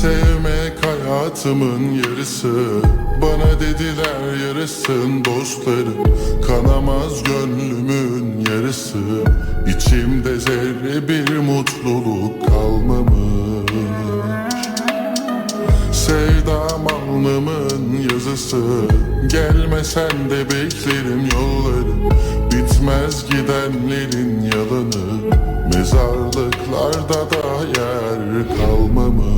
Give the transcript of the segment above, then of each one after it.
Sevmek hayatımın yarısı. Bana dediler yarısın dostları Kanamaz gönlümün yarısı. İçimde zerre bir mutluluk kalmamış alnımın yazısı. Gelmesen de beklerim yolları. Bitmez gidenlerin yalanı. Mezarlıklarda da yer kalmamış.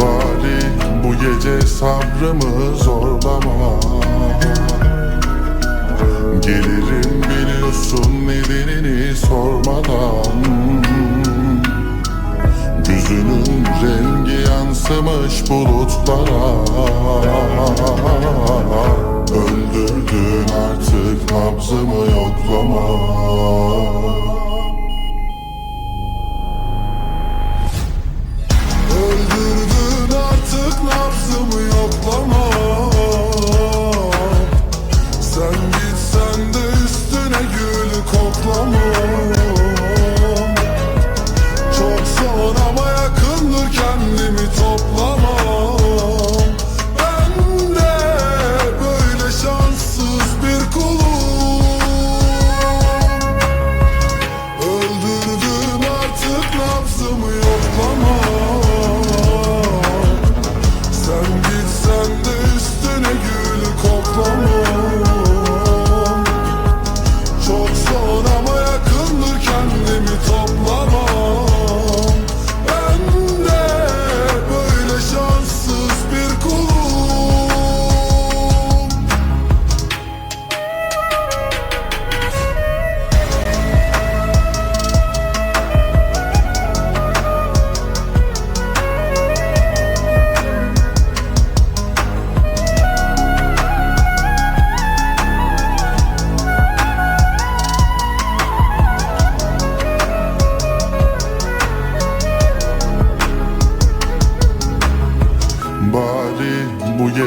Bari bu gece sabrımı zorlama. Gelirim biliyorsun nedenini sormadan yansımış bulutlara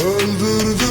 öldürdü